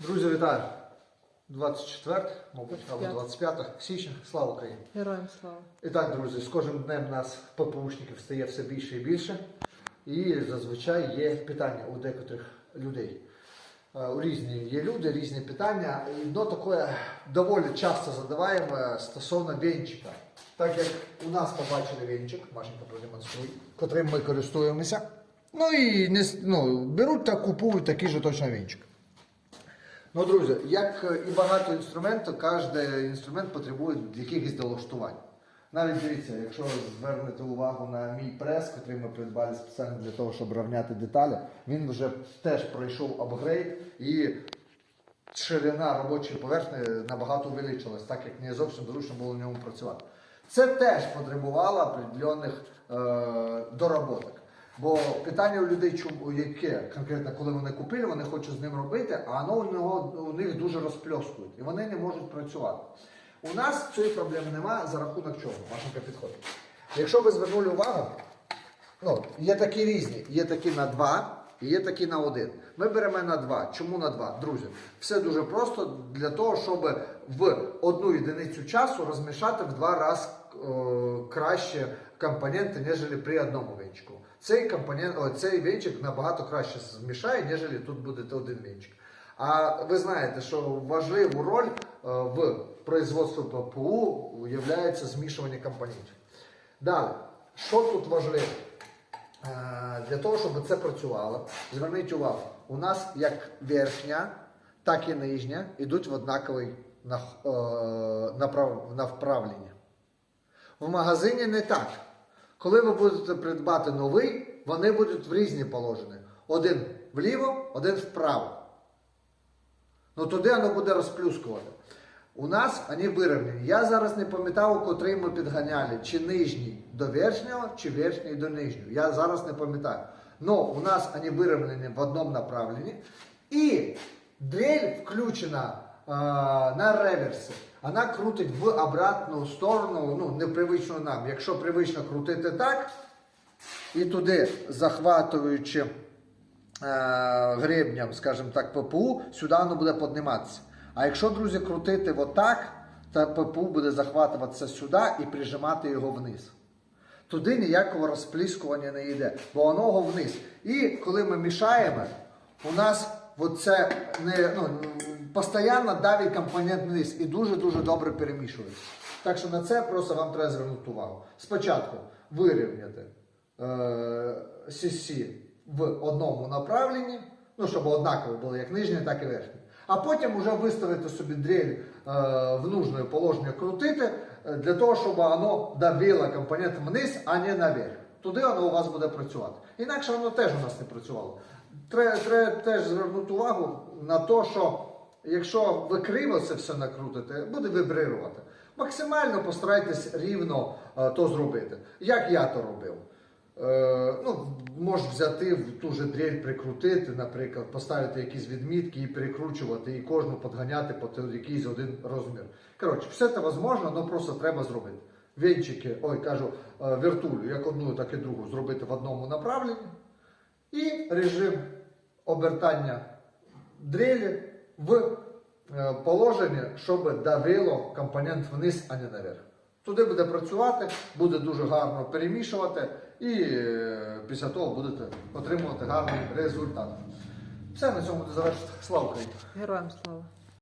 Друзі, вітаю! 24, мабуть, або 25 січня. Слава Україні! Героям слава. І так, друзі, з кожним днем нас ППУшників стає все більше і більше. І зазвичай є питання у декотрих людей. Е, У різні є люди, різні питання. І одно таке доволі часто задаваємо стосовно венчика. Так як у нас побачили венчик, Машенька продемонструє, котрим ми користуємося. Ну і не, ну, беруть та купують такий же точно венчик. Ну, друзі, як е, і багато інструментів, кожен інструмент потребує якихось долаштувань. Навіть дивіться, якщо звернете увагу на мій прес, який ми придбали спеціально для того, щоб рівняти деталі, він вже теж пройшов апгрейд і ширина робочої поверхні набагато увеличилась, так як не зовсім зручно було в ньому працювати. Це теж потребувало определених е, доработок. Бо питання у людей, чому яке конкретно, коли вони купили, вони хочуть з ним робити, а воно у, нього, у них дуже розпльоскують, і вони не можуть працювати. У нас цієї проблеми немає за рахунок чого? Машенька підходить. Якщо ви звернули увагу, Ну, є такі різні. Є такі на 2 і є такі на 1. Ми беремо на 2. Чому на 2? Друзі, все дуже просто для того, щоб в одну єдиницю часу розмішати в два рази е, краще компоненти, ніж при одному венчику. Цей компонент, о, цей венчик набагато краще змішає, ніж тут буде один венчик. А ви знаєте, що важливу роль е, в производстві ППУ є змішування компонентів. Далі, що тут важливо? Е, Для того, щоб це працювало, зверніть увагу, у нас як верхня, так і нижня йдуть в однаковій нах- е. В магазині не так. Коли ви будете придбати новий, вони будуть в різні положення. Один вліво, один вправо. Ну туди воно буде розплюскувати. У нас вони вирівняні. Я зараз не пам'ятав, котрий ми підганяли, чи нижній до верхнього, чи верхній до нижнього. Я зараз не пам'ятаю. Но у нас вони вирівняні в одному направленні. І дрель включена е, на реверсі. Вона крутить в обратну сторону, ну, непривичну нам. Якщо привично крутити так, і туди захватуючи е, гребням, скажімо так, ППУ, сюди воно буде підніматися. А якщо, друзі, крутити отак, то ППУ буде захватуватися сюди і прижимати його вниз. Туди ніякого розпліскування не йде, бо воно вниз. І коли ми мішаємо, у нас оце не, ну, постійно давить компонент вниз і дуже-дуже добре перемішується. Так що на це просто вам треба звернути увагу. Спочатку вирівняти е, CC в одному направленні, ну, щоб однаково було як нижнє, так і верхнє. А потім вже виставити собі дрель е, в нужне положення крутити, е, для того, щоб воно давило компонент вниз, а не наверх. Туди воно у вас буде працювати. Інакше воно теж у нас не працювало. Треба, треба теж звернути увагу на те, що якщо ви криво це все накрутите, буде вибрирувати. Максимально постарайтесь рівно е, то зробити. Як я то робив. Е, ну, можеш взяти в ту же дрель, прикрутити, наприклад, поставити якісь відмітки і перекручувати, і кожну підганяти по якийсь один розмір. Коротше, все це можливо, але просто треба зробити. Венчики, ой, кажу, е, вертулю, як одну, так і другу, зробити в одному направленні. І режим обертання дрелі в е, положенні, щоб давило компонент вниз, а не наверх. Туди буде працювати, буде дуже гарно перемішувати, і е, після того будете отримувати гарний результат. Все на цьому буде завершити. Слава Україні! Героям слава.